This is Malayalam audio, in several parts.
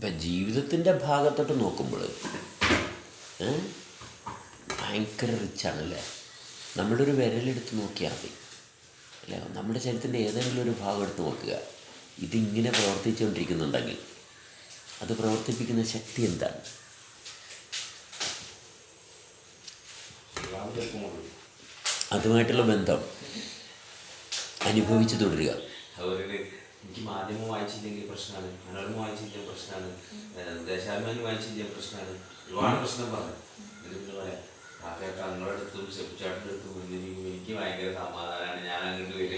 ഇപ്പം ജീവിതത്തിന്റെ ഭാഗത്തോട്ട് നോക്കുമ്പോൾ ഭയങ്കര റിച്ചാണല്ലേ നമ്മുടെ ഒരു വിരലെടുത്ത് നോക്കിയാൽ മതി. അല്ല? നമ്മുടെ ശരീരത്തിന്റെ ഏതെങ്കിലും ഒരു ഭാഗം എടുത്ത് നോക്കുക. ഇതിങ്ങനെ പ്രവർത്തിച്ചുകൊണ്ടിരിക്കുന്നുണ്ടെങ്കിൽ അത് പ്രവർത്തിപ്പിക്കുന്ന ശക്തി എന്താണ്? അതുമായിട്ടുള്ള ബന്ധം അനുഭവിച്ചു തുടരുക. എനിക്ക് മാധ്യമം വായിച്ചില്ലെങ്കിൽ പ്രശ്നമാണ് മനോരമ വായിച്ചില്ലെങ്കിൽ പ്രശ്നമാണ് ദേശാഭിമാനി വായിച്ചില്ലെങ്കിൽ പ്രശ്നമാണ് ഒരുപാട് പ്രശ്നം പറഞ്ഞു. എന്നിട്ട് പറയാം നിങ്ങളുടെ അടുത്തും സെപ്പിച്ചാട്ടിന്റെ അടുത്തും വന്നിരിക്കും എനിക്ക് ഭയങ്കര സമാധാനമാണ് ഞാൻ അങ്ങോട്ട് വരിക.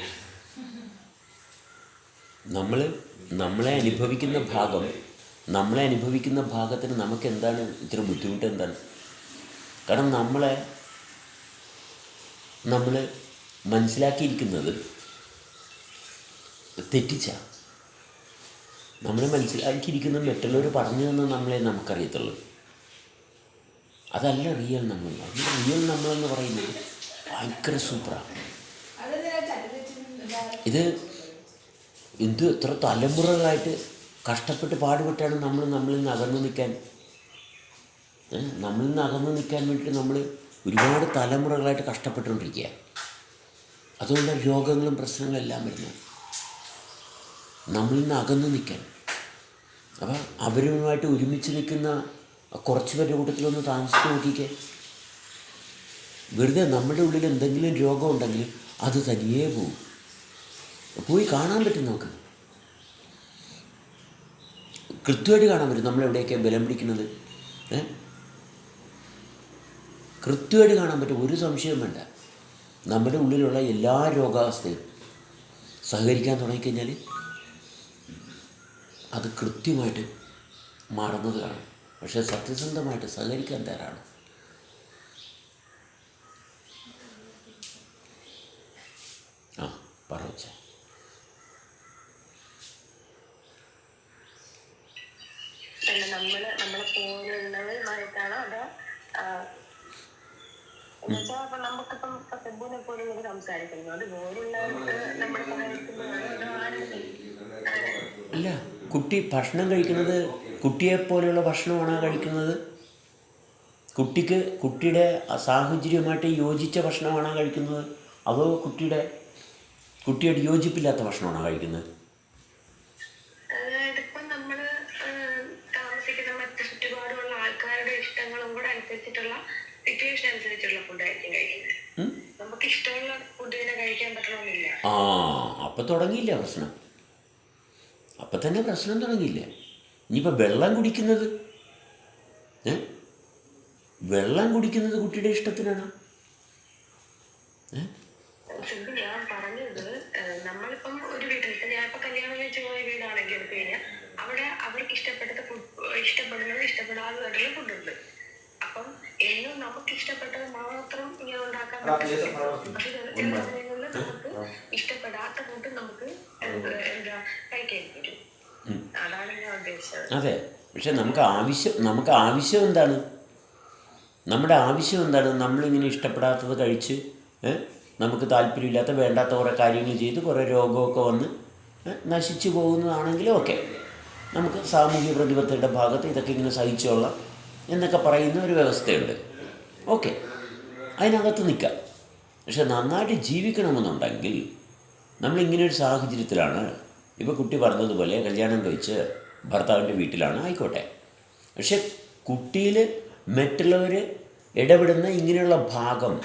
നമ്മൾ നമ്മളെ അനുഭവിക്കുന്ന ഭാഗം നമ്മളെ അനുഭവിക്കുന്ന ഭാഗത്തിന് നമുക്ക് എന്താണ് ഇത്ര ബുദ്ധിമുട്ട് എന്താണ് കാരണം നമ്മളെ നമ്മൾ മനസ്സിലാക്കിയിരിക്കുന്നത് തെറ്റിച്ച. നമ്മൾ മനസ്സിലാക്കിയിരിക്കുന്ന മറ്റുള്ളവർ പറഞ്ഞു തന്നെ നമ്മളെ നമുക്കറിയത്തുള്ളൂ. അതല്ല റിയൽ നമ്മൾ. റിയൽ നമ്മൾ എന്ന് പറയുന്നത് ഭയങ്കര സൂപ്പറാണ് ഇത് എന്ത് എത്ര തലമുറകളായിട്ട് കഷ്ടപ്പെട്ട് പാടുപെട്ടാണ് നമ്മൾ നമ്മളിൽ നിന്ന് അകന്നു നിൽക്കാൻ? നമ്മളിൽ നിന്ന് അകന്നു നിൽക്കാൻ വേണ്ടിയിട്ട് നമ്മൾ ഒരുപാട് തലമുറകളായിട്ട് കഷ്ടപ്പെട്ടുകൊണ്ടിരിക്കുക അതുകൊണ്ട് രോഗങ്ങളും പ്രശ്നങ്ങളും എല്ലാം വരുന്നത്. നമ്മളിൽ നിന്ന് അകന്നു നിൽക്കാൻ. അപ്പം അവരുമായിട്ട് ഒരുമിച്ച് നിൽക്കുന്ന കുറച്ച് പേരുടെ കൂട്ടത്തിലൊന്ന് താമസിച്ച് നോക്കിക്കേ. വെറുതെ നമ്മുടെ ഉള്ളിൽ എന്തെങ്കിലും രോഗം ഉണ്ടെങ്കിൽ അത് തനിയേ പോകും പോയി കാണാൻ പറ്റും നമുക്ക്. കൃത്യമായിട്ട് കാണാൻ പറ്റും നമ്മളെവിടെയൊക്കെ ബലം പിടിക്കുന്നത്. ഏ? കൃത്യമായിട്ട് കാണാൻ പറ്റും. ഒരു സംശയം വേണ്ട. നമ്മുടെ ഉള്ളിലുള്ള എല്ലാ രോഗാവസ്ഥയും സഹകരിക്കാൻ തുടങ്ങിക്കഴിഞ്ഞാൽ അത് കൃത്യമായിട്ട് മാറുന്നത് കാണും പക്ഷേ സത്യസന്ധമായിട്ട് സഹകരിക്കാൻ തയ്യാറാണ്. ആ പറവച്ച അല്ല നമ്മൾ നമ്മളെ പോലുള്ളവരുമായിട്ടാണോ അതോ ആ, എന്നുവെച്ചാ ഇപ്പൊ നമുക്കിപ്പം ഇപ്പൊ സെബുവിനെ പോലും ഇങ്ങനെ സംസാരിക്കുന്നു. അത് പോലുള്ളവർക്ക് നമ്മൾ അല്ല കുട്ടി ഭക്ഷണം കഴിക്കുന്നത് കുട്ടിയെപ്പോലെയുള്ള ഭക്ഷണമാണോ കഴിക്കുന്നത്? കുട്ടിക്ക് കുട്ടിയുടെ സാഹചര്യമായിട്ട് യോജിച്ച ഭക്ഷണമാണോ കഴിക്കുന്നത്? അതോ കുട്ടിയുടെ കുട്ടിയുടെ യോജിപ്പില്ലാത്ത ഭക്ഷണമാണോ കഴിക്കുന്നത്? ആ അപ്പം തുടങ്ങിയില്ല പ്രശ്നം? അപ്പം തന്നെ പ്രശ്നം തുടങ്ങിയില്ലേ? ഇനിയിപ്പോൾ വെള്ളം കുടിക്കുന്നത്? ഏ? വെള്ളം കുടിക്കുന്നത് കുട്ടിയുടെ ഇഷ്ടത്തിനാണ്? ഏ? സിബ് ഞാൻ പറഞ്ഞത് ഏഹ്, നമ്മളിപ്പം ഒരു വീട്ടിൽ ഇപ്പം ഞാൻ ഇപ്പൊ കല്യാണം കഴിച്ച് പോയ വീടാണെങ്കിൽ എടുത്തു കഴിഞ്ഞാൽ അവിടെ അവർക്ക് ഇഷ്ടപ്പെട്ട ഫുഡ് ഇഷ്ടപ്പെടുന്നത് ഇഷ്ടപ്പെടാതെ ഫുഡുണ്ട്. അപ്പം എന്നും നമുക്ക് ഇഷ്ടപ്പെട്ടത് മാത്രം ഇങ്ങനെ ഉണ്ടാക്കാൻ പറ്റും. പക്ഷെ ചില സമയങ്ങളിൽ ഇഷ്ടപ്പെടാത്ത ഫുഡ് നമുക്ക് എന്ത് കഴിക്കാൻ പറ്റും അതാണ് ഞാൻ ഉദ്ദേശിച്ചത്. അതെ. പക്ഷെ നമുക്ക് ആവശ്യം നമുക്ക് ആവശ്യം എന്താണ്? നമ്മുടെ ആവശ്യം എന്താണ്? നമ്മളിങ്ങനെ ഇഷ്ടപ്പെടാത്തത് കഴിച്ച് നമുക്ക് താല്പര്യമില്ലാത്ത വേണ്ടാത്ത കുറേ കാര്യങ്ങൾ ചെയ്ത് കുറേ രോഗമൊക്കെ വന്ന് നശിച്ചു പോകുന്നതാണെങ്കിൽ ഓക്കെ. നമുക്ക് സാമൂഹ്യ പ്രതിബദ്ധതയുടെ ഭാഗത്ത് ഇതൊക്കെ ഇങ്ങനെ സഹിച്ചോളാം എന്നൊക്കെ പറയുന്ന ഒരു വ്യവസ്ഥയുണ്ട്. ഓക്കെ. അതിനകത്ത് നിൽക്കാം. പക്ഷെ നന്നായിട്ട് ജീവിക്കണമെന്നുണ്ടെങ്കിൽ നമ്മളിങ്ങനെ ഒരു സാഹചര്യത്തിലാണ് ഇപ്പോൾ കുട്ടി പറഞ്ഞതുപോലെ കല്യാണം കഴിച്ച് ഭർത്താവിന്റെ വീട്ടിലാണ് ആയിക്കോട്ടെ. പക്ഷെ കുട്ടിയിൽ മറ്റുള്ളവർ ഇടപെടുന്ന ഇങ്ങനെയുള്ള ഭാഗം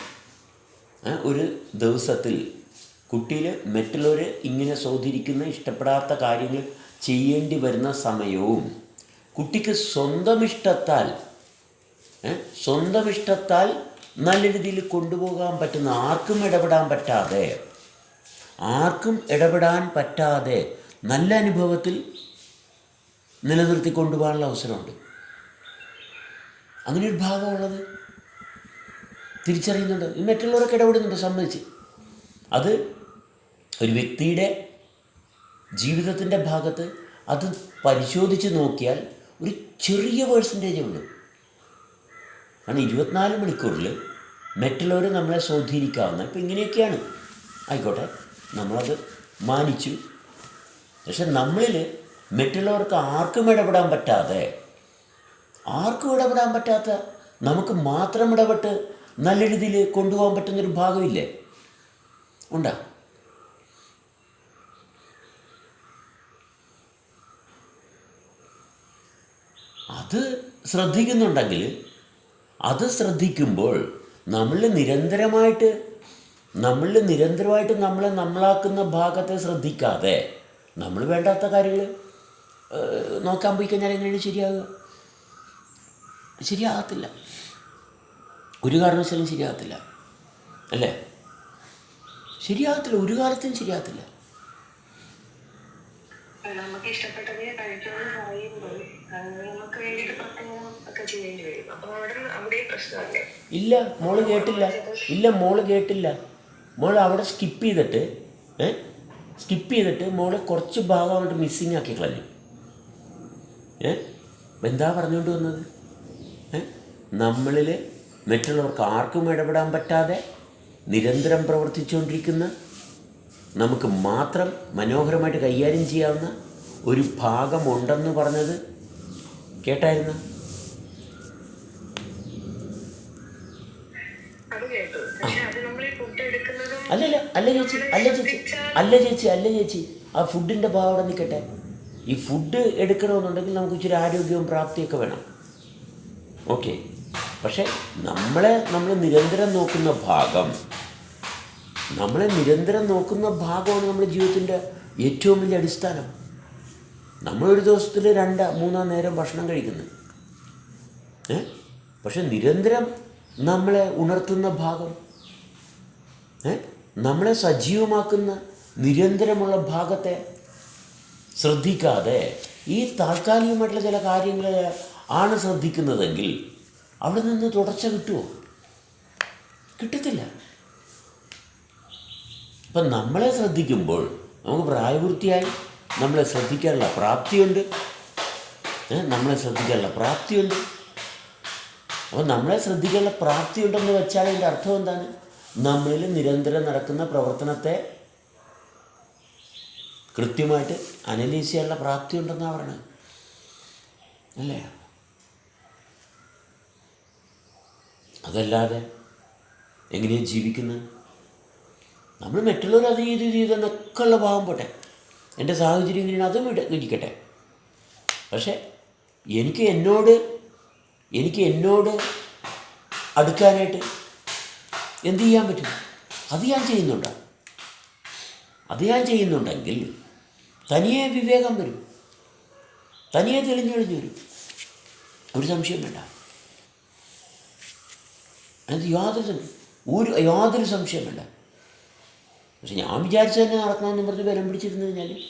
ഒരു ദിവസത്തിൽ കുട്ടിയിൽ മറ്റുള്ളവർ ഇങ്ങനെ സ്വാധീനിക്കുന്ന ഇഷ്ടപ്പെടാത്ത കാര്യങ്ങൾ ചെയ്യേണ്ടി വരുന്ന സമയവും കുട്ടിക്ക് സ്വന്തം ഇഷ്ടത്താൽ സ്വന്തം ഇഷ്ടത്താൽ നല്ല രീതിയിൽ കൊണ്ടുപോകാൻ പറ്റുന്ന ആർക്കും ഇടപെടാൻ പറ്റാതെ ആർക്കും ഇടപെടാൻ പറ്റാതെ നല്ല അനുഭവത്തിൽ നിലനിർത്തി കൊണ്ടുപോകാനുള്ള അവസരമുണ്ട്. അങ്ങനെ ഒരു ഭാഗമുള്ളത് തിരിച്ചറിയുന്നുണ്ട്. മറ്റുള്ളവരൊക്കെ ഇടപെടുന്നുണ്ട് സമ്മതിച്ച്. അത് ഒരു വ്യക്തിയുടെ ജീവിതത്തിന്റെ ഭാഗത്ത് അത് പരിശോധിച്ച് നോക്കിയാൽ ഒരു ചെറിയ പേഴ്സന്റേജേ ഉള്ളൂ കാരണം ഇരുപത്തിനാല് മണിക്കൂറിൽ മറ്റുള്ളവർ നമ്മളെ സ്വാധീനിക്കാവുന്ന ഇപ്പം ഇങ്ങനെയൊക്കെയാണ്. ആയിക്കോട്ടെ. നമ്മളത് മാനിച്ചു. പക്ഷെ നമ്മളിൽ മറ്റുള്ളവർക്ക് ആർക്കും ഇടപെടാൻ പറ്റാതെ ആർക്കും ഇടപെടാൻ പറ്റാത്ത നമുക്ക് മാത്രം ഇടപെട്ട് നല്ല രീതിയിൽ കൊണ്ടുപോകാൻ പറ്റുന്നൊരു ഭാഗമില്ലേ? ഉണ്ടാ? അത് ശ്രദ്ധിക്കുന്നുണ്ടെങ്കിൽ അത് ശ്രദ്ധിക്കുമ്പോൾ നമ്മൾ നിരന്തരമായിട്ട് നമ്മൾ നിരന്തരമായിട്ട് നമ്മളെ നമ്മളാക്കുന്ന ഭാഗത്തെ ശ്രദ്ധിക്കാതെ നമ്മൾ വേണ്ടാത്ത കാര്യങ്ങൾ നോക്കാൻ പോയി കഴിഞ്ഞാൽ എങ്ങനെയാണ് ശരിയാകുക ശരിയാകത്തില്ല. ഒരു കാരണവശാലും ശരിയാകത്തില്ല. അല്ലേ? ശരിയാകത്തില്ല. ഒരു കാലത്തും ശരിയാകത്തില്ല. നമുക്ക് ഇഷ്ടപ്പെട്ടതേ ആ, നമുക്ക് വേണ്ടിയിട്ട് പ്രത്യേകം ഒക്കെ ചെയ്യേണ്ടി വരും അപ്പൊ അവിടെ അവിടെ ഇല്ല മോൾ കേട്ടില്ല. ഇല്ല മോൾ കേട്ടില്ല. മോൾ അവിടെ സ്കിപ്പ് ചെയ്തിട്ട് ഏ? സ്കിപ്പ് ചെയ്തിട്ട് മോൾ കുറച്ച് ഭാഗം അങ്ങോട്ട് മിസ്സിങ് ആക്കി കളഞ്ഞു. ഏ? എന്താ പറഞ്ഞുകൊണ്ട് വന്നത്? ഏ? നമ്മളിൽ മറ്റുള്ളവർക്ക് ആർക്കും ഇടപെടാൻ പറ്റാതെ നിരന്തരം പ്രവർത്തിച്ചുകൊണ്ടിരിക്കുന്ന നമുക്ക് മാത്രം മനോഹരമായിട്ട് കൈകാര്യം ചെയ്യാവുന്ന ഒരു ഭാഗമുണ്ടെന്ന് പറഞ്ഞത് കേട്ടായിരുന്നു അത് കേട്ടു പക്ഷെ അത് നമ്മൾ ഈ ഫുഡ് എടുക്കുന്നതും അല്ലല്ല അല്ല ചേച്ചി അല്ല ചേച്ചി അല്ല ചേച്ചി അല്ല ചേച്ചി. ആ ഫുഡിന്റെ ഭാവം അവിടെ നിൽക്കട്ടെ. ഈ ഫുഡ് എടുക്കണമെന്നുണ്ടെങ്കിൽ നമുക്ക് ഇച്ചിരി ആരോഗ്യവും പ്രാപ്തിയൊക്കെ വേണം. ഓക്കെ. പക്ഷേ നമ്മളെ നമ്മൾ നിരന്തരം നോക്കുന്ന ഭാഗം നമ്മളെ നിരന്തരം നോക്കുന്ന ഭാഗമാണ് നമ്മുടെ ജീവിതത്തിന്റെ ഏറ്റവും വലിയ അടിസ്ഥാനം. നമ്മളൊരു ദിവസത്തിൽ രണ്ട് മൂന്നാം നേരം ഭക്ഷണം കഴിക്കുന്നു ഏ? പക്ഷെ നിരന്തരം നമ്മളെ ഉണർത്തുന്ന ഭാഗം ഏ? നമ്മളെ സജീവമാക്കുന്ന നിരന്തരമുള്ള ഭാഗത്തെ ശ്രദ്ധിക്കാതെ ഈ താൽക്കാലികമായിട്ടുള്ള ചില കാര്യങ്ങൾ ആണ് ശ്രദ്ധിക്കുന്നതെങ്കിൽ അവിടെ നിന്ന് തുടർച്ച കിട്ടുമോ കിട്ടത്തില്ല. അപ്പം നമ്മളെ ശ്രദ്ധിക്കുമ്പോൾ നമുക്ക് പ്രായപൂർത്തിയായി നമ്മളെ ശ്രദ്ധിക്കാനുള്ള പ്രാപ്തിയുണ്ട്. നമ്മളെ ശ്രദ്ധിക്കാനുള്ള പ്രാപ്തിയുണ്ട്. അപ്പോൾ നമ്മളെ ശ്രദ്ധിക്കാനുള്ള പ്രാപ്തിയുണ്ടെന്ന് വെച്ചാൽ അതിന്റെ അർത്ഥം എന്താണ്? നമ്മളിൽ നിരന്തരം നടക്കുന്ന പ്രവർത്തനത്തെ കൃത്യമായിട്ട് അനലൈസ് ചെയ്യാനുള്ള പ്രാപ്തി ഉണ്ടെന്നാണ് പറയുന്നത് അല്ലേ? അതല്ലാതെ എങ്ങനെയാണ് ജീവിക്കുന്നത് നമ്മൾ മറ്റുള്ളവർ അത് ചെയ്ത് ചെയ്ത് എന്നൊക്കെ ഉള്ള ഭാവം പോട്ടെ. എന്റെ സാഹചര്യം ഇങ്ങനെയാണ് അതും ഇട ഇരിക്കട്ടെ. പക്ഷേ എനിക്ക് എന്നോട് എനിക്ക് എന്നോട് അടുക്കാനായിട്ട് എന്ത് ചെയ്യാൻ പറ്റും? അത് ഞാൻ ചെയ്യുന്നുണ്ട്. അത് ഞാൻ ചെയ്യുന്നുണ്ടെങ്കിൽ തനിയെ വിവേകം വരും. തനിയെ തെളിഞ്ഞു തെളിഞ്ഞു വരും. ഒരു സംശയം വേണ്ട. അത് യാതൊരു ഒരു യാതൊരു സംശയം വേണ്ട. പക്ഷെ ഞാൻ വിചാരിച്ചു തന്നെ നടക്കണമെന്ന് പറഞ്ഞ് ബലം പിടിച്ചിരുന്നു കഴിഞ്ഞാൽ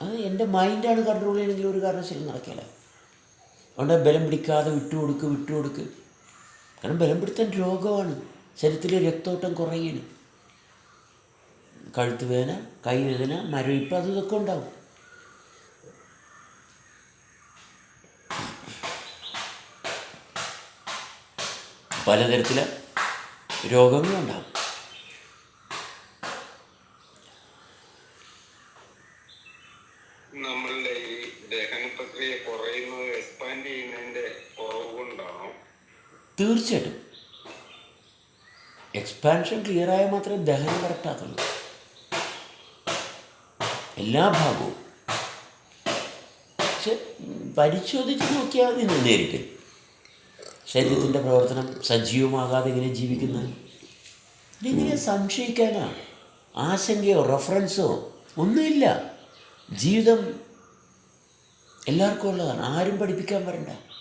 അത് എന്റെ മൈൻഡാണ് കൺട്രോൾ ചെയ്യണമെങ്കിൽ ഒരു കാരണം കാരണവശാലും നടക്കില്ല. അതുകൊണ്ട് ബലം പിടിക്കാതെ വിട്ടുകൊടുക്ക് വിട്ടുകൊടുക്ക്. കാരണം ബലം പിടുത്തം രോഗമാണ്. ശരീരത്തിലെ രക്തോട്ടം കുറയണം കഴുത്ത് വേദന കൈവേദന മരവിപ്പ് അത് ഇതൊക്കെ ഉണ്ടാവും. പലതരത്തിലെ രോഗങ്ങളുണ്ടാവും. എക്സ്പാൻഷൻ ക്ലിയർ ആയാൽ മാത്രമേ ദഹനം കറക്റ്റാത്തുള്ളൂ എല്ലാ ഭാഗവും. പക്ഷെ പരിശോധിച്ച് നോക്കിയാൽ നിന്ന് നേരിട്ട്. ശരീരത്തിന്റെ പ്രവർത്തനം സജീവമാകാതെ എങ്ങനെ ജീവിക്കുന്നത് ഇതിങ്ങനെ സംശയിക്കാനാ? ആശങ്കയോ റെഫറൻസോ ഒന്നുമില്ല. ജീവിതം എല്ലാവർക്കും ഉള്ളതാണ്. ആരും പഠിപ്പിക്കാൻ വരണ്ട.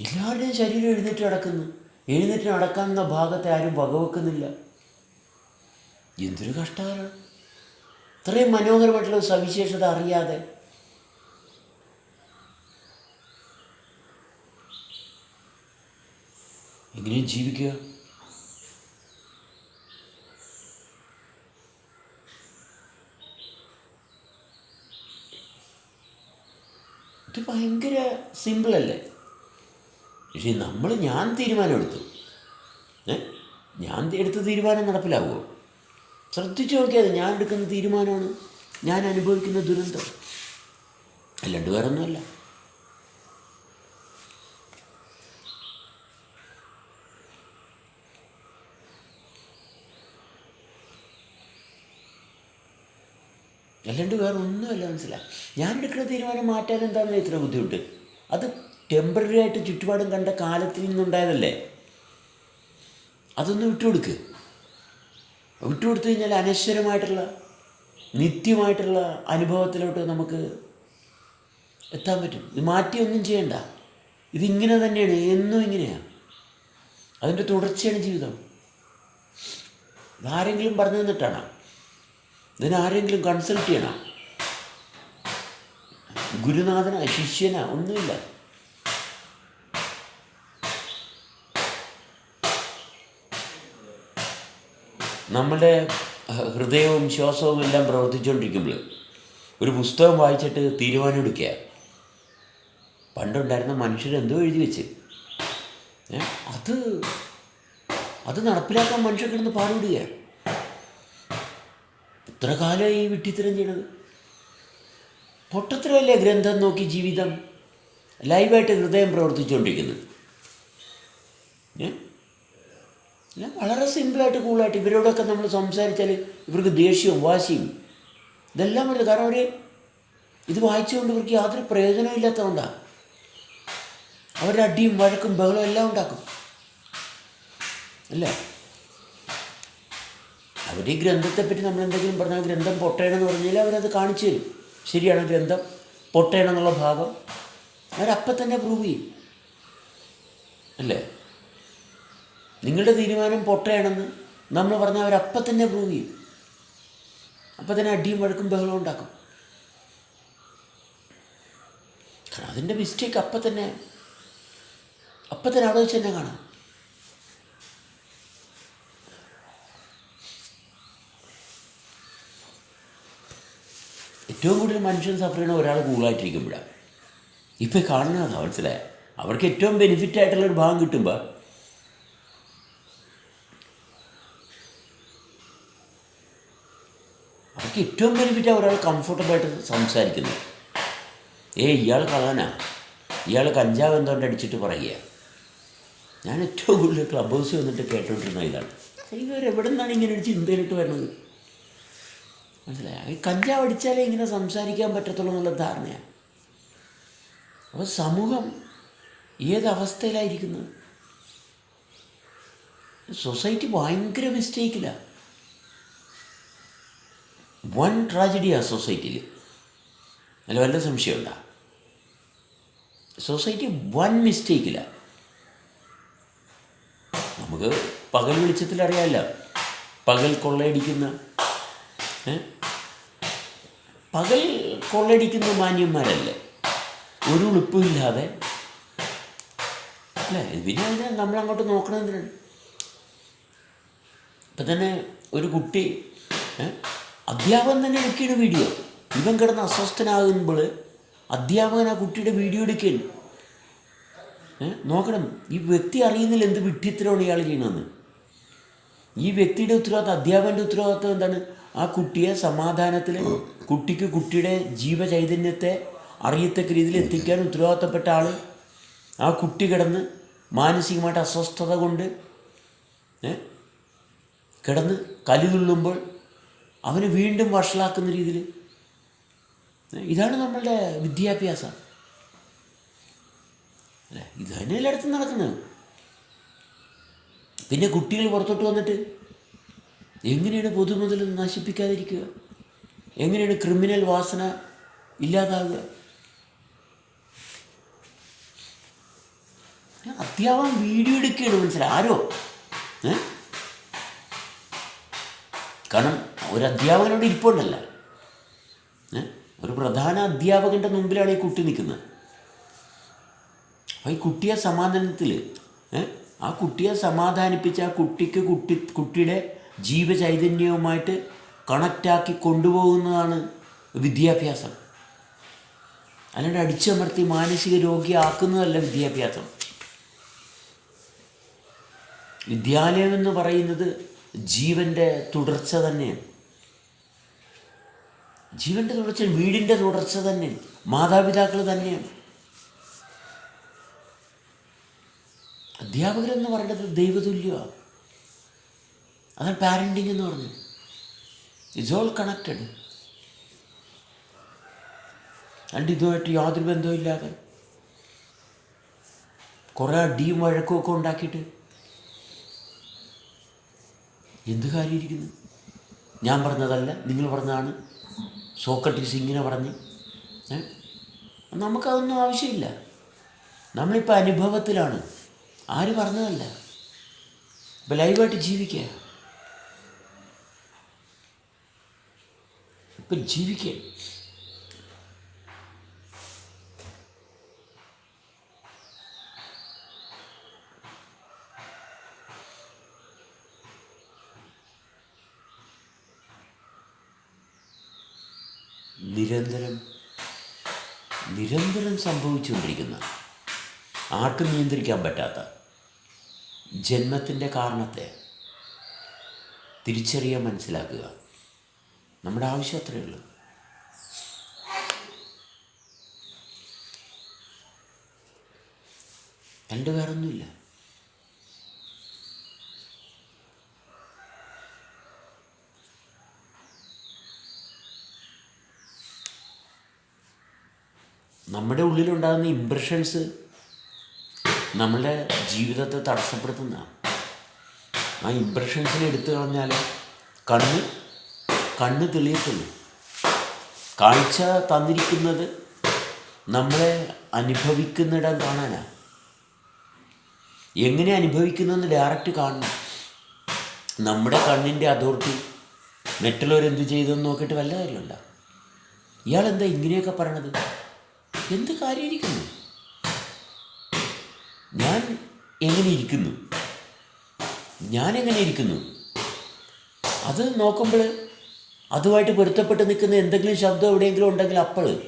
എല്ലാവരുടെയും ശരീരം എഴുന്നേറ്റ് നടക്കുന്നു. എഴുന്നേറ്റ് നടക്കാവുന്ന ഭാഗത്തെ ആരും വകവെക്കുന്നില്ല. എന്തൊരു കഷ്ടമാണ് ഇത്രയും മനോഹരമായിട്ടുള്ള സവിശേഷത അറിയാതെ. എങ്ങനെയും ജീവിക്കുക? ഇത് ഭയങ്കര സിമ്പിളല്ലേ? പക്ഷേ നമ്മൾ ഞാൻ തീരുമാനമെടുത്തു. ഞാൻ എടുത്ത തീരുമാനം നടപ്പിലാവുമോ? ശ്രദ്ധിച്ചു നോക്കിയാൽ ഞാൻ എടുക്കുന്ന തീരുമാനമാണ് ഞാൻ അനുഭവിക്കുന്ന ദുരന്തം. അല്ലാണ്ട് വേറൊന്നുമല്ല. അല്ലാണ്ട് വേറെ ഒന്നുമല്ല മനസ്സിലായി ഞാൻ എടുക്കുന്ന തീരുമാനം മാറ്റാൻ എന്താണെന്ന് ഇത്ര ബുദ്ധിമുട്ട്? അത് ടെമ്പററി ആയിട്ട് ചുറ്റുപാടും കണ്ട കാലത്തിൽ നിന്നുണ്ടായതല്ലേ? അതൊന്ന് വിട്ടുകൊടുക്ക്. വിട്ടുകൊടുത്തു കഴിഞ്ഞാൽ അനശ്വരമായിട്ടുള്ള നിത്യമായിട്ടുള്ള അനുഭവത്തിലോട്ട് നമുക്ക് എത്താൻ പറ്റും. ഇത് മാറ്റിയൊന്നും ചെയ്യണ്ട. ഇതിങ്ങനെ തന്നെയാണ് എന്നും ഇങ്ങനെയാണ് അതിന്റെ തുടർച്ചയാണ് ജീവിതം. ഇതാരെങ്കിലും പറഞ്ഞു തന്നിട്ടാണ്? ഇതിനാരെങ്കിലും കൺസൾട്ട് ചെയ്യണം? ഗുരുനാഥന ശിഷ്യന ഒന്നുമില്ല. നമ്മുടെ ഹൃദയവും ശ്വാസവും എല്ലാം പ്രവർത്തിച്ചുകൊണ്ടിരിക്കുമ്പോൾ ഒരു പുസ്തകം വായിച്ചിട്ട് തീരുമാനമെടുക്കുക. പണ്ടുണ്ടായിരുന്ന മനുഷ്യരെന്തോ എഴുതി വെച്ച്. അത് അത് നടപ്പിലാക്കാൻ മനുഷ്യർ കിടന്ന് പാടുപിടുക. ഇത്ര കാലമായി വിട്ടിത്തരം ചെയ്യണത് പൊട്ടത്തരമല്ലേ ഗ്രന്ഥം നോക്കി ജീവിതം? ലൈവായിട്ട് ഹൃദയം പ്രവർത്തിച്ചുകൊണ്ടിരിക്കുന്നത്. ഏ അല്ല വളരെ സിമ്പിളായിട്ട് കൂളായിട്ട് ഇവരോടൊക്കെ നമ്മൾ സംസാരിച്ചാൽ ഇവർക്ക് ദേഷ്യവും വാശിയും ഇതെല്ലാം വരുന്നത് കാരണം അവർ ഇത് വായിച്ചുകൊണ്ട് ഇവർക്ക് യാതൊരു പ്രയോജനവും ഇല്ലാത്തതുകൊണ്ടാണ് അവരുടെ അടിയും വഴക്കും ബഹളവും എല്ലാം ഉണ്ടാക്കും. അല്ലേ? അവർ ഈ ഗ്രന്ഥത്തെപ്പറ്റി നമ്മൾ എന്തെങ്കിലും പറഞ്ഞാൽ ഗ്രന്ഥം പൊട്ടയണമെന്ന് പറഞ്ഞാൽ അവരത് കാണിച്ചു തരും. ശരിയാണ് ഗ്രന്ഥം പൊട്ടയണമെന്നുള്ള ഭാഗം. അവരപ്പം തന്നെ പ്രൂവ് ചെയ്യും. അല്ലേ? നിങ്ങളുടെ തീരുമാനം പൊട്ടയാണെന്ന് നമ്മൾ പറഞ്ഞാൽ അവരപ്പം തന്നെ പ്രൂവ് ചെയ്യും. അപ്പം തന്നെ അടിയും വഴക്കും ബഹളവും ഉണ്ടാക്കും. കാരണം അതിന്റെ മിസ്റ്റേക്ക് അപ്പം തന്നെ അപ്പം തന്നെ അവിടെ വെച്ച് തന്നെ കാണാം. ഏറ്റവും കൂടുതൽ മനുഷ്യൻ സഫർ ചെയ്യണ ഒരാൾ കൂളായിട്ടിരിക്കുമ്പോഴാണ് ഇപ്പം കാണുന്നതാണ് മനസ്സിലായ. അവർക്ക് ഏറ്റവും ബെനിഫിറ്റ് ആയിട്ടുള്ള ഒരു ഭാഗം കിട്ടുമ്പോൾ ഏറ്റവും ബെനിഫിറ്റ് ഒരാൾ കംഫർട്ടബിളായിട്ട് സംസാരിക്കുന്നത്. ഏ ഇയാൾ കള്ളനാ. ഇയാൾ കഞ്ചാവ് എന്തുകൊണ്ട് അടിച്ചിട്ട് പറയുക. ഞാൻ ഏറ്റവും കൂടുതൽ ക്ലബ് ഹൗസിൽ വന്നിട്ട് കേട്ടോണ്ടിരുന്ന ഇതാണ്. ഇവർ എവിടെ നിന്നാണ് ഇങ്ങനെ ഒരു ചിന്തയിലിട്ട് വരുന്നത്? മനസ്സിലായി? കഞ്ചാവ് അടിച്ചാലേ ഇങ്ങനെ സംസാരിക്കാൻ പറ്റത്തുള്ളൂ എന്നുള്ള ധാരണയാണ് അപ്പോൾ സമൂഹം ഏതവസ്ഥയിലായിരിക്കുന്നത് സൊസൈറ്റി ഭയങ്കര മിസ്റ്റേക്കിലാണ് വൺ ട്രാജഡിയാണ് സൊസൈറ്റിയിൽ. അല്ല വല്ല സംശയമുണ്ടോ? സൊസൈറ്റി വൺ മിസ്റ്റേക്കില്ല നമുക്ക് പകൽ വെളിച്ചത്തിൽ അറിയാമല്ല പകൽ കൊള്ളയടിക്കുന്ന? പകൽ കൊള്ളയടിക്കുന്ന മാന്യന്മാരല്ലേ? ഒരു ഉളുപ്പുമില്ലാതെ അല്ലേ പിന്നെ അതിനെ നമ്മളങ്ങോട്ട് നോക്കണമെന്നാണ് ഇപ്പം തന്നെ ഒരു കുട്ടി? അധ്യാപകൻ തന്നെ എടുക്കുകയാണ് വീഡിയോ ഇവൻ കിടന്ന് അസ്വസ്ഥനാകുമ്പോൾ അധ്യാപകൻ ആ കുട്ടിയുടെ വീഡിയോ എടുക്കുകയാണ് നോക്കണം. ഈ വ്യക്തി അറിയുന്നില്ല എന്ത് വിഡ്ഢിത്തരമാണ് ഇയാൾ ചെയ്യണമെന്ന് ഈ വ്യക്തിയുടെ ഉത്തരവാദിത്വം അധ്യാപകന്റെ ഉത്തരവാദിത്വം എന്താണ്? ആ കുട്ടിയെ സമാധാനത്തിൽ കുട്ടിക്ക് കുട്ടിയുടെ ജീവചൈതന്യത്തെ അറിയത്തക്ക രീതിയിൽ എത്തിക്കാൻ ഉത്തരവാദിത്തപ്പെട്ട ആൾ ആ കുട്ടി കിടന്ന് മാനസികമായിട്ട് അസ്വസ്ഥത കൊണ്ട്? കിടന്ന് കലിതുള്ളുമ്പോൾ അവനെ വീണ്ടും വഷളാക്കുന്ന രീതിയിൽ. ഇതാണ് നമ്മളുടെ വിദ്യാഭ്യാസം. അല്ലേ? ഇത് തന്നെ എല്ലായിടത്തും നടക്കുന്നത്. പിന്നെ കുട്ടികൾ പുറത്തോട്ട് വന്നിട്ട് എങ്ങനെയാണ് പൊതുമുതൽ നശിപ്പിക്കാതിരിക്കുക? എങ്ങനെയാണ് ക്രിമിനൽ വാസന ഇല്ലാതാവുക? അത്യാവശ്യം വീഡിയോ എടുക്കുകയാണ് മനസ്സിലായി. ആരോ? കാരണം ഒരു അധ്യാപകനോട് ഇരിപ്പുണ്ടല്ല. ഒരു പ്രധാന അധ്യാപകന്റെ മുമ്പിലാണ് ഈ കുട്ടി നിൽക്കുന്നത്. അപ്പോൾ ഈ കുട്ടിയെ സമാധാനത്തിൽ ആ കുട്ടിയെ സമാധാനിപ്പിച്ച് ആ കുട്ടിക്ക് കുട്ടി കുട്ടിയുടെ ജീവചൈതന്യവുമായിട്ട് കണക്റ്റാക്കി കൊണ്ടുപോകുന്നതാണ് വിദ്യാഭ്യാസം. അല്ലാണ്ട് അടിച്ചമർത്തി മാനസിക രോഗിയാക്കുന്നതല്ല വിദ്യാഭ്യാസം. വിദ്യാലയം എന്ന് പറയുന്നത് ജീവന്റെ തുടർച്ച തന്നെയാണ്. ജീവന്റെ തുടർച്ച വീടിന്റെ തുടർച്ച തന്നെ മാതാപിതാക്കൾ തന്നെയാണ്. അധ്യാപകരെന്ന് പറയുന്നത് ദൈവതുല്യമാണ് അതാണ് പാരന്റിങ് എന്ന് പറഞ്ഞത്. ഇറ്റ്സ് ഓൾ കണക്റ്റഡ് അണ്ട് ഇതുമായിട്ട് യാതൊരു ബന്ധവുമില്ലാതെ കുറേ അടിയും വഴക്കും ഒക്കെ ഉണ്ടാക്കിയിട്ട്. എന്ത് കാര്യമിരിക്കുന്നു ഞാൻ പറഞ്ഞതല്ല നിങ്ങൾ പറഞ്ഞതാണ്. സോക്രട്ടീസ് ഇങ്ങനെ പറഞ്ഞ്. നമുക്കതൊന്നും ആവശ്യമില്ല. നമ്മളിപ്പോൾ അനുഭവത്തിലാണ്. ആര് പറഞ്ഞതല്ല. ഇപ്പം ലൈവായിട്ട് ജീവിക്കുക. ഇപ്പം ജീവിക്കുക നിരന്തരം നിരന്തരം സംഭവിച്ചുകൊണ്ടിരിക്കുന്ന ആർക്കും നിയന്ത്രിക്കാൻ പറ്റാത്ത ജന്മത്തിന്റെ കാരണത്തെ തിരിച്ചറിയാൻ മനസ്സിലാക്കുക നമ്മുടെ ആവശ്യം അത്രയേ ഉള്ളൂ. രണ്ട് വേറൊന്നുമില്ല. നമ്മുടെ ഉള്ളിലുണ്ടാകുന്ന ഇമ്പ്രഷൻസ് നമ്മളുടെ ജീവിതത്തെ തടസ്സപ്പെടുത്തുന്ന. ആ ഇമ്പ്രഷൻസിനെ എടുത്തു കളഞ്ഞാൽ കണ്ണ് കണ്ണ് തെളിയത്തുള്ളൂ. കാഴ്ച തന്നിരിക്കുന്നത് നമ്മളെ അനുഭവിക്കുന്നിടം കാണാനാണ് എങ്ങനെ അനുഭവിക്കുന്നതെന്ന് ഡയറക്റ്റ് കാണണം. നമ്മുടെ കണ്ണിന്റെ അതോറിറ്റി മറ്റുള്ളവരെന്ത് ചെയ്തെന്ന് നോക്കിയിട്ട് വല്ല കാര്യമുണ്ടോ? ഇയാളെന്താ ഇങ്ങനെയൊക്കെ പറയണത്? എന്ത് ഇരിക്കുന്നു ഞാൻ എങ്ങനെ ഇരിക്കുന്നു? ഞാൻ എങ്ങനെ ഇരിക്കുന്നു? അത് നോക്കുമ്പോൾ അതുമായിട്ട് പൊരുത്തപ്പെട്ട് നിൽക്കുന്ന എന്തെങ്കിലും ശബ്ദം എവിടെയെങ്കിലും ഉണ്ടെങ്കിൽ അപ്പോൾ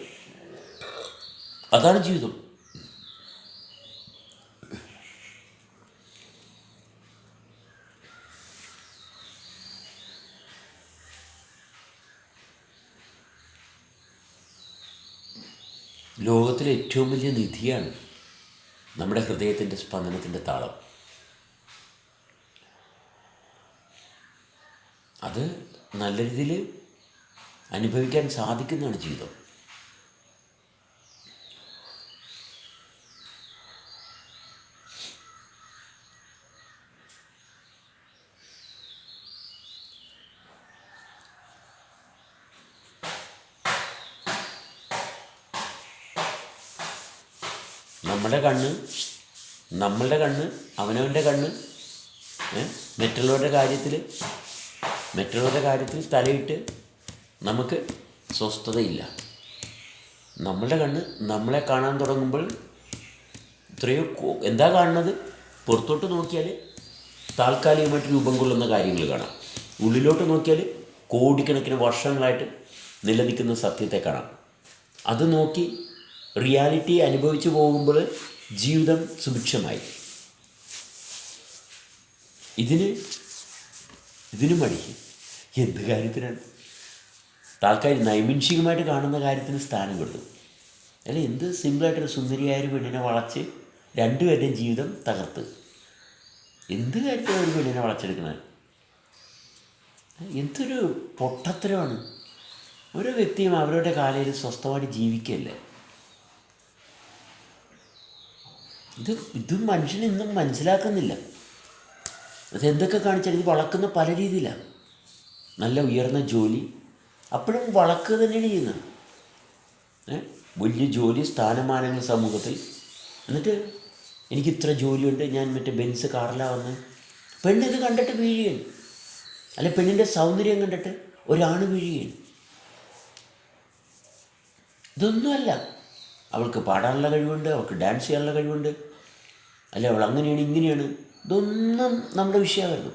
അതാണ് ജീവിതം. ലോകത്തിലെ ഏറ്റവും വലിയ നിധിയാണ് നമ്മുടെ ഹൃദയത്തിന്റെ സ്പന്ദനത്തിന്റെ താളം. അത് നല്ല രീതിയിൽ അനുഭവിക്കാൻ സാധിക്കുന്നതാണ് ജീവിതം. നമ്മുടെ കണ്ണ് നമ്മളുടെ കണ്ണ് അവനവന്റെ കണ്ണ്? മറ്റുള്ളവരുടെ കാര്യത്തിൽ മറ്റുള്ളവരുടെ കാര്യത്തിൽ തലയിട്ട് നമുക്ക് സ്വസ്ഥതയില്ല. നമ്മളുടെ കണ്ണ് നമ്മളെ കാണാൻ തുടങ്ങുമ്പോൾ എത്രയോ എന്താ കാണുന്നത്? പുറത്തോട്ട് നോക്കിയാൽ താൽക്കാലികമായിട്ട് രൂപം കൊള്ളുന്ന കാര്യങ്ങൾ കാണാം. ഉള്ളിലോട്ട് നോക്കിയാൽ കോടിക്കണക്കിന് വർഷങ്ങളായിട്ട് നിലനിൽക്കുന്ന സത്യത്തെ കാണാം. അത് നോക്കി റിയാലിറ്റി അനുഭവിച്ചു പോകുമ്പോൾ ജീവിതം സുഭിക്ഷമായി. ഇതിന് ഇതിന് മടി. എന്ത് കാര്യത്തിനാണ്? താൽക്കാലിക നൈമിൻഷികമായിട്ട് കാണുന്ന കാര്യത്തിന് സ്ഥാനം കൊടുത്തു. അല്ല എന്ത് സിമ്പിളായിട്ടൊരു സുന്ദരിയായ ഒരു പെണ്ണിനെ വളച്ച് രണ്ടുപേരുടെയും ജീവിതം തകർത്ത്. എന്ത് കാര്യത്തിലാണ് ഒരു പെണ്ണിനെ വളച്ചെടുക്കുന്നത്? എന്തൊരു പൊട്ടത്തരമാണ്. ഓരോ വ്യക്തിയും അവരുടെ കാലയിൽ സ്വസ്ഥമായിട്ട് ജീവിക്കല്ലേ ഇത് ഇത് മനുഷ്യൻ ഇന്നും മനസ്സിലാക്കുന്നില്ല. അതെന്തൊക്കെ കാണിച്ചാൽ ഇത് വളക്കുന്ന പല രീതിയിലാണ് നല്ല ഉയർന്ന ജോലി. അപ്പോഴും വളക്കുക തന്നെയാണ് ചെയ്യുന്നത്. വലിയ ജോലി സ്ഥാനമാനങ്ങൾ സമൂഹത്തിൽ. എന്നിട്ട് എനിക്ക് ഇത്ര ജോലിയുണ്ട് ഞാൻ മറ്റേ ബെൻസ് കാറിലാവുന്ന. വന്ന് പെണ്ണിത് കണ്ടിട്ട് വീഴുകയാണ്. അല്ലെ പെണ്ണിന്റെ സൗന്ദര്യം കണ്ടിട്ട് ഒരാണ് വീഴുകയാണ്. ഇതൊന്നുമല്ല. അവൾക്ക് പാടാനുള്ള കഴിവുണ്ട് അവൾക്ക് ഡാൻസ് ചെയ്യാനുള്ള കഴിവുണ്ട്. അല്ലെ അവൾ അങ്ങനെയാണ് ഇങ്ങനെയാണ്. ഇതൊന്നും നമ്മുടെ വിഷയമായിരുന്നു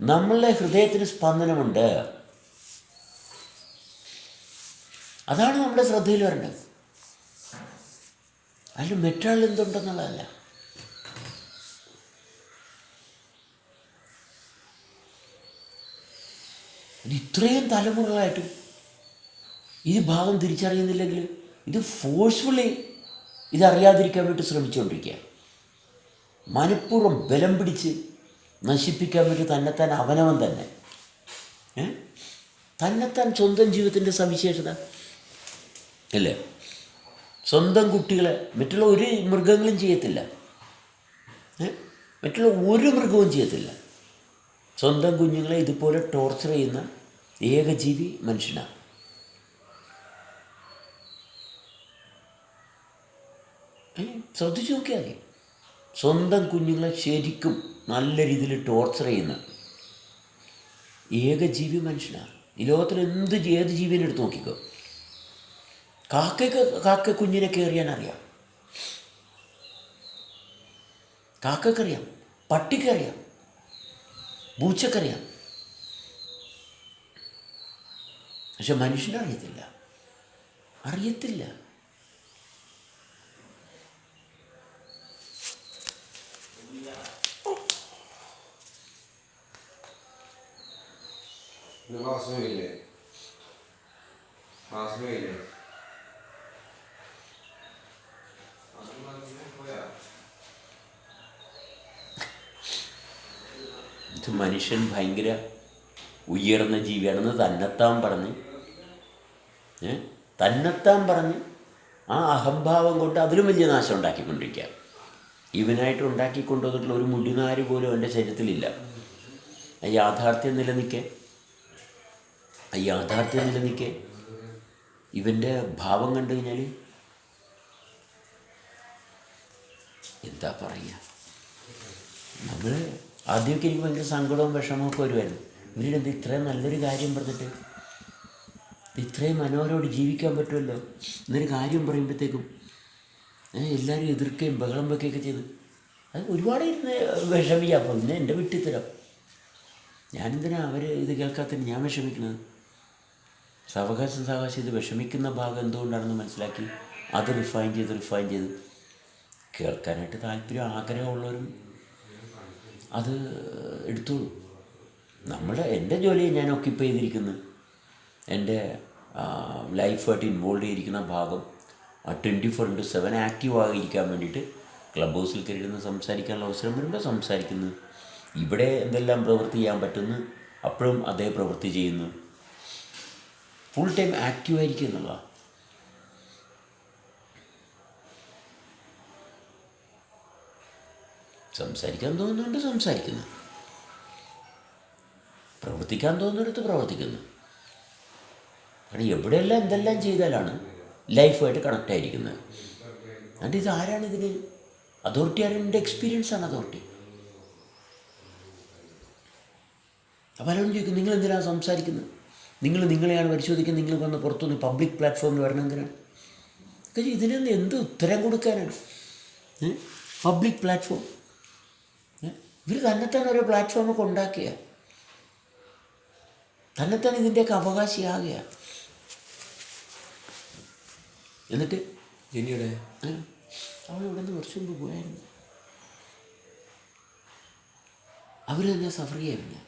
നമ്മളുടെ ഹൃദയത്തിന് സ്പന്ദനമുണ്ട്. അതാണ് നമ്മുടെ ശ്രദ്ധയിൽ വരേണ്ടത്. അതിൽ മറ്റൊരാൾ എന്തുണ്ടെന്നുള്ളതല്ല. ഇത്രയും തലമുറകളായിട്ടും ഈ ഭാവം തിരിച്ചറിയുന്നില്ലെങ്കിൽ ഇത് ഫോഴ്സ്ഫുള്ളി ഇതറിയാതിരിക്കാൻ വേണ്ടി ശ്രമിച്ചുകൊണ്ടിരിക്കുക. മനഃപൂർവം ബലം പിടിച്ച് നശിപ്പിക്കാൻ വേണ്ടി തന്നെത്താൻ അവനവൻ തന്നെ? തന്നെത്താൻ സ്വന്തം ജീവിതത്തിന്റെ സവിശേഷത. അല്ലേ? സ്വന്തം കുട്ടികളെ മറ്റുള്ള ഒരു മൃഗങ്ങളും ചെയ്യത്തില്ല? മറ്റുള്ള ഒരു മൃഗവും ചെയ്യത്തില്ല. സ്വന്തം കുഞ്ഞുങ്ങളെ ഇതുപോലെ ടോർച്ചർ ചെയ്യുന്ന ഏകജീവി മനുഷ്യനാണ് ഏ? ശ്രദ്ധിച്ചു നോക്കിയാൽ മതി. സ്വന്തം കുഞ്ഞുങ്ങളെ ശരിക്കും നല്ല രീതിയിൽ ടോർച്ചർ ചെയ്യുന്ന ഏകജീവി മനുഷ്യനാണ്. ഈ ലോകത്തിൽ എന്ത് ഏത് ജീവിനെ എടുത്ത് നോക്കിക്കോ. കാക്കയ്ക്ക് കാക്ക കുഞ്ഞിനെ കയറിയാൻ അറിയാം. കാക്കക്കറിയാം. പട്ടിക്കറിയാം. പൂച്ചക്കറിയാം. പക്ഷെ മനുഷ്യനറിയത്തില്ല. അറിയത്തില്ല. പോയില്ലേ ഇത് മനുഷ്യൻ ഭയങ്കര ഉയർന്ന ജീവിയാണെന്ന് തന്നെത്താൻ പറഞ്ഞ്? തന്നെത്താൻ പറഞ്ഞ് ആ അഹംഭാവം കൊണ്ട് അതിലും വലിയ നാശം ഉണ്ടാക്കിക്കൊണ്ടിരിക്കുക. ഇവനായിട്ട് ഉണ്ടാക്കിക്കൊണ്ടുവന്നിട്ടുള്ള ഒരു മുടിനാര് പോലും അവന്റെ ശരീരത്തിലില്ല. യാഥാർത്ഥ്യം നിലനിൽക്കെ ആ യാഥാർത്ഥ്യം നിലനിൽക്കെ ഇവന്റെ ഭാവം കണ്ടു കഴിഞ്ഞാൽ എന്താ പറയുക നമ്മൾ ആദ്യമൊക്കെ എനിക്ക് ഭയങ്കര സങ്കടവും വിഷമമൊക്കെ വരുമായിരുന്നു ഇവരുടെ ഇത്രയും നല്ലൊരു കാര്യം പറഞ്ഞിട്ട്? ഇത് ഇത്രയും മനോഹരമായിട്ട് ജീവിക്കാൻ പറ്റുമല്ലോ? എന്നൊരു കാര്യം പറയുമ്പോഴത്തേക്കും എല്ലാവരും എതിർക്കുകയും ബഹളം വെക്കുകയൊക്കെ ചെയ്ത്. അത് ഒരുപാട് ഇരുന്ന് വിഷമിക്കാം. അപ്പം പിന്നെ എന്റെ വിട്ടിത്തരം. ഞാനെന്തിനാ അവർ ഇത് കേൾക്കാത്തതിന് ഞാൻ വിഷമിക്കുന്നത് സാവകാശം സാവകാശം ഇത് വിഷമിക്കുന്ന ഭാഗം എന്തുകൊണ്ടാണെന്ന് മനസ്സിലാക്കി? അത് റിഫൈൻ ചെയ്ത് റിഫൈൻ ചെയ്ത്. കേൾക്കാനായിട്ട് താല്പര്യം ആഗ്രഹമുള്ളവരും അത് എടുത്തോളൂ. നമ്മുടെ എന്റെ ജോലിയെ ഞാൻ ഒക്കിപ്പ് ചെയ്തിരിക്കുന്നു. എന്റെ ലൈഫായിട്ട് ഇൻവോൾവ് ചെയ്തിരിക്കുന്ന ഭാഗം ആ twenty four into seven active ആയിരിക്കാൻ വേണ്ടിയിട്ട് ക്ലബ് ഹൗസിൽ കയറിയിരുന്ന് സംസാരിക്കാനുള്ള അവസരം വരുമ്പോൾ സംസാരിക്കുന്നു. ഇവിടെ എന്തെല്ലാം പ്രവൃത്തി ചെയ്യാൻ പറ്റുന്നു അപ്പോഴും അതേ പ്രവൃത്തി ചെയ്യുന്നു. ഫുൾ ടൈം ആക്റ്റീവ് ആയിരിക്കും എന്നുള്ളതാണ് സംസാരിക്കാൻ തോന്നുന്നുണ്ട് സംസാരിക്കുന്നു. പ്രവർത്തിക്കാൻ തോന്നുന്നിടത്ത് പ്രവർത്തിക്കുന്നു. കാരണം എവിടെയെല്ലാം എന്തെല്ലാം ചെയ്താലാണ് ലൈഫുമായിട്ട് കണക്റ്റ് ആയിരിക്കുന്നത്. അതുകൊണ്ട് ഇത് ആരാണ് ഇതിന്? അതോറിറ്റി ആരാണ്? എന്റെ എക്സ്പീരിയൻസ് ആണ് അതോറിറ്റി. അപ്പോൾ ആരോടും ചോദിക്കും നിങ്ങൾ എന്തിനാണ് സംസാരിക്കുന്നത്? നിങ്ങൾ നിങ്ങളെയാണ് പരിശോധിക്കുന്നത് നിങ്ങൾ വന്ന് പുറത്തുനിന്ന് പബ്ലിക് പ്ലാറ്റ്ഫോമിൽ വരണമെങ്കിലാണ് കാര്യം ഇതിനൊന്ന് എന്ത് ഉത്തരം കൊടുക്കാനാണ്? പബ്ലിക് പ്ലാറ്റ്ഫോം ഇവർ തന്നെത്താൻ ഓരോ പ്ലാറ്റ്ഫോമൊക്കെ ഉണ്ടാക്കിയ. തന്നെത്താൻ ഇതിന്റെയൊക്കെ അവകാശിയാകുക. എന്നിട്ട്? ജെന്നിയുടെ അവൾ ഇവിടെ നിന്ന് കുറച്ച് മുമ്പ് പോയായിരുന്നു. അവർ തന്നെ സഫർ പിന്നെ